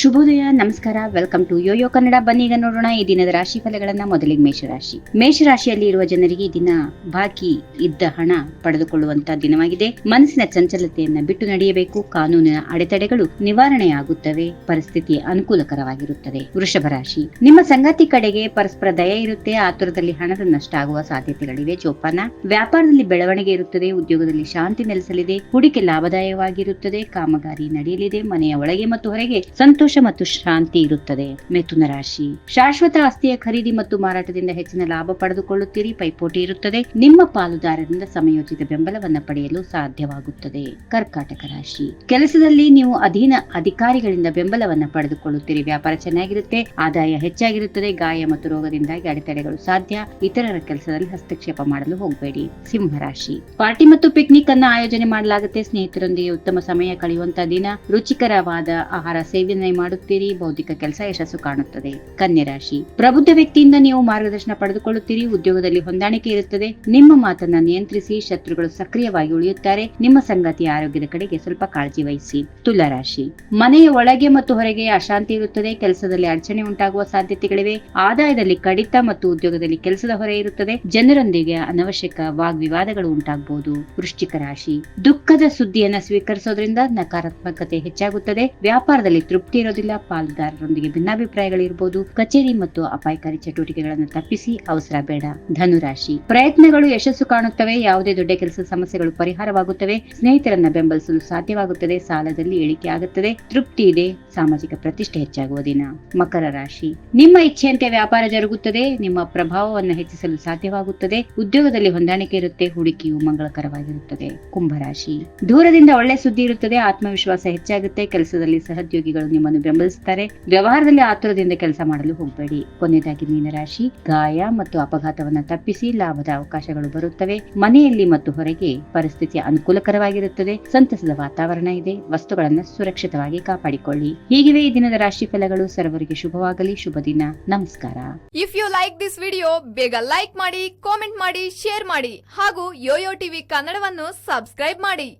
ಶುಭೋದಯ, ನಮಸ್ಕಾರ welcome to Yoyo Kannada ಬನ್ನಿ ಈಗ ನೋಡೋಣ ಈ ದಿನದ ರಾಶಿ ಫಲಗಳನ್ನ ಮೊದಲಿಗೆ ಮೇಷರಾಶಿ. ಮೇಷರಾಶಿಯಲ್ಲಿ ಇರುವ ಜನರಿಗೆ ದಿನ ಬಾಕಿ ಇದ್ದ ಹಣ ಪಡೆದುಕೊಳ್ಳುವಂತ ದಿನವಾಗಿದೆ. ಮನಸ್ಸಿನ ಚಂಚಲತೆಯನ್ನ ಬಿಟ್ಟು ನಡೆಯಬೇಕು. ಕಾನೂನಿನ ಅಡೆತಡೆಗಳು ನಿವಾರಣೆಯಾಗುತ್ತವೆ. ಪರಿಸ್ಥಿತಿ ಅನುಕೂಲಕರವಾಗಿರುತ್ತದೆ. ವೃಷಭ ರಾಶಿ. ನಿಮ್ಮ ಸಂಗಾತಿ ಕಡೆಗೆ ಪರಸ್ಪರ ದಯ ಇರುತ್ತೆ. ಆತುರದಲ್ಲಿ ಹಣದ ನಷ್ಟ ಆಗುವ ಸಾಧ್ಯತೆಗಳಿವೆ. ಜೋಪಾನ. ವ್ಯಾಪಾರದಲ್ಲಿ ಬೆಳವಣಿಗೆ ಇರುತ್ತದೆ. ಉದ್ಯೋಗದಲ್ಲಿ ಶಾಂತಿ ನೆಲೆಸಲಿದೆ. ಹೂಡಿಕೆ ಲಾಭದಾಯಕವಾಗಿರುತ್ತದೆ. ಕಾಮಗಾರಿ ನಡೆಯಲಿದೆ. ಮನೆಯ ಒಳಗೆ ಮತ್ತು ಹೊರಗೆ ಸಂತೋಷ ಮತ್ತು ಶಾಂತಿ ಇರುತ್ತದೆ. ಮಿಥುನ ರಾಶಿ. ಶಾಶ್ವತ ಆಸ್ತಿಯ ಖರೀದಿ ಮತ್ತು ಮಾರಾಟದಿಂದ ಹೆಚ್ಚಿನ ಲಾಭ ಪಡೆದುಕೊಳ್ಳುತ್ತೀರಿ. ಪೈಪೋಟಿ ಇರುತ್ತದೆ. ನಿಮ್ಮ ಪಾಲುದಾರರಿಂದ ಸಮಯೋಚಿತ ಬೆಂಬಲವನ್ನ ಪಡೆಯಲು ಸಾಧ್ಯವಾಗುತ್ತದೆ. ಕರ್ಕಾಟಕ ರಾಶಿ. ಕೆಲಸದಲ್ಲಿ ನೀವು ಅಧೀನ ಅಧಿಕಾರಿಗಳಿಂದ ಬೆಂಬಲವನ್ನ ಪಡೆದುಕೊಳ್ಳುತ್ತೀರಿ. ವ್ಯಾಪಾರ ಚೆನ್ನಾಗಿರುತ್ತೆ, ಆದಾಯ ಹೆಚ್ಚಾಗಿರುತ್ತದೆ, ಗಾಯ ಮತ್ತು ರೋಗದಿಂದಾಗಿ ಅಡೆತಡೆಗಳು ಸಾಧ್ಯ. ಇತರರ ಕೆಲಸದಲ್ಲಿ ಹಸ್ತಕ್ಷೇಪ ಮಾಡಲು ಹೋಗಬೇಡಿ. ಸಿಂಹ ರಾಶಿ. ಪಾರ್ಟಿ ಮತ್ತು ಪಿಕ್ನಿಕ್ ಅನ್ನ ಆಯೋಜನೆ ಮಾಡಲಾಗುತ್ತೆ. ಸ್ನೇಹಿತರೊಂದಿಗೆ ಉತ್ತಮ ಸಮಯ ಕಳೆಯುವಂತಹ ದಿನ. ರುಚಿಕರವಾದ ಆಹಾರ ಸೇವನೆ ಮಾಡುತ್ತೀರಿ? ಬೌದ್ಧಿಕ ಕೆಲಸ ಯಶಸ್ಸು ಕಾಣುತ್ತದೆ. ಕನ್ಯೆ ರಾಶಿ. ಪ್ರಬುದ್ಧ ವ್ಯಕ್ತಿಯಿಂದ ನೀವು ಮಾರ್ಗದರ್ಶನ ಪಡೆದುಕೊಳ್ಳುತ್ತೀರಿ. ಉದ್ಯೋಗದಲ್ಲಿ ಹೊಂದಾಣಿಕೆ ಇರುತ್ತದೆ. ನಿಮ್ಮ ಮಾತನ್ನ ನಿಯಂತ್ರಿಸಿ, ಶತ್ರುಗಳು ಸಕ್ರಿಯವಾಗಿ ಉಳಿಯುತ್ತಾರೆ. ನಿಮ್ಮ ಸಂಗಾತಿಯ ಆರೋಗ್ಯದ ಕಡೆಗೆ ಸ್ವಲ್ಪ ಕಾಳಜಿ ವಹಿಸಿ. ತುಲಾ ರಾಶಿ. ಮನೆಯ ಒಳಗೆ ಮತ್ತು ಹೊರಗೆ ಅಶಾಂತಿ ಇರುತ್ತದೆ. ಕೆಲಸದಲ್ಲಿ ಅಡಚಣೆ ಉಂಟಾಗುವ ಸಾಧ್ಯತೆಗಳಿವೆ. ಆದಾಯದಲ್ಲಿ ಕಡಿತ ಮತ್ತು ಉದ್ಯೋಗದಲ್ಲಿ ಕೆಲಸದ ಹೊರೆ ಇರುತ್ತದೆ. ಜನರೊಂದಿಗೆ ಅನವಶ್ಯಕ ವಾಗ್ವಿವಾದಗಳು ಉಂಟಾಗಬಹುದು. ವೃಶ್ಚಿಕ ರಾಶಿ. ದುಃಖದ ಸುದ್ದಿಯನ್ನ ಸ್ವೀಕರಿಸೋದ್ರಿಂದ ನಕಾರಾತ್ಮಕತೆ ಹೆಚ್ಚಾಗುತ್ತದೆ. ವ್ಯಾಪಾರದಲ್ಲಿ ತೃಪ್ತಿ ಇರೋದಿಲ್ಲ, ಪಾಲುದಾರರೊಂದಿಗೆ ಭಿನ್ನಾಭಿಪ್ರಾಯಗಳಿರಬಹುದು ಕಚೇರಿ ಮತ್ತು ಅಪಾಯಕಾರಿ ಚಟುವಟಿಕೆಗಳನ್ನು ತಪ್ಪಿಸಿ ಅವಸರ ಬೇಡ. ಧನುರಾಶಿ. ಪ್ರಯತ್ನಗಳು ಯಶಸ್ಸು ಕಾಣುತ್ತವೆ, ಯಾವುದೇ ದೊಡ್ಡ ಕೆಲಸದ ಸಮಸ್ಯೆಗಳು ಪರಿಹಾರವಾಗುತ್ತವೆ. ಸ್ನೇಹಿತರನ್ನ ಬೆಂಬಲಿಸಲು ಸಾಧ್ಯವಾಗುತ್ತದೆ, ಸಾಲದಲ್ಲಿ ಇಳಿಕೆ ಆಗುತ್ತದೆ. ತೃಪ್ತಿ ಇದೆ, ಸಾಮಾಜಿಕ ಪ್ರತಿಷ್ಠೆ ಹೆಚ್ಚಾಗುವ ದಿನ. ಮಕರ ರಾಶಿ. ನಿಮ್ಮ ಇಚ್ಛೆಯಂತೆ ವ್ಯಾಪಾರ ಜರುಗುತ್ತದೆ, ನಿಮ್ಮ ಪ್ರಭಾವವನ್ನು ಹೆಚ್ಚಿಸಲು ಸಾಧ್ಯವಾಗುತ್ತದೆ. ಉದ್ಯೋಗದಲ್ಲಿ ಹೊಂದಾಣಿಕೆ ಇರುತ್ತೆ ಹೂಡಿಕೆಯು ಮಂಗಳಕರವಾಗಿರುತ್ತದೆ. ಕುಂಭರಾಶಿ. ದೂರದಿಂದ ಒಳ್ಳೆ ಸುದ್ದಿ ಇರುತ್ತದೆ, ಆತ್ಮವಿಶ್ವಾಸ ಹೆಚ್ಚಾಗುತ್ತೆ, ಕೆಲಸದಲ್ಲಿ ಸಹೋದ್ಯೋಗಿಗಳು ಬೆಂಬಲಿಸುತ್ತಾರೆ. ವ್ಯವಹಾರದಲ್ಲಿ ಆತುರದಿಂದ ಕೆಲಸ ಮಾಡಲು ಹೋಗಬೇಡಿ. ಕೊನೆಯದಾಗಿ ಮೀನರಾಶಿ, ಗಾಯ ಮತ್ತು ಅಪಘಾತವನ್ನು ತಪ್ಪಿಸಿ ಲಾಭದ ಅವಕಾಶಗಳು ಬರುತ್ತವೆ. ಮನೆಯಲ್ಲಿ ಮತ್ತು ಹೊರಗೆ ಪರಿಸ್ಥಿತಿ ಅನುಕೂಲಕರವಾಗಿರುತ್ತದೆ. ಸಂತಸದ ವಾತಾವರಣ ಇದೆ. ವಸ್ತುಗಳನ್ನು ಸುರಕ್ಷಿತವಾಗಿ ಕಾಪಾಡಿಕೊಳ್ಳಿ. ಹೀಗಿವೆ ಈ ದಿನದ ರಾಶಿ ಫಲಗಳು. ಸರ್ವರಿಗೆ ಶುಭವಾಗಲಿ. ಶುಭ ದಿನ. ನಮಸ್ಕಾರ. If you like this video ಬೇಗ ಲೈಕ್ ಮಾಡಿ ಕಾಮೆಂಟ್ ಮಾಡಿ ಶೇರ್ ಮಾಡಿ ಹಾಗೂ ಯೋಯೋ ಟಿವಿ ಕನ್ನಡವನ್ನು ಸಬ್ಸ್ಕ್ರೈಬ್ ಮಾಡಿ.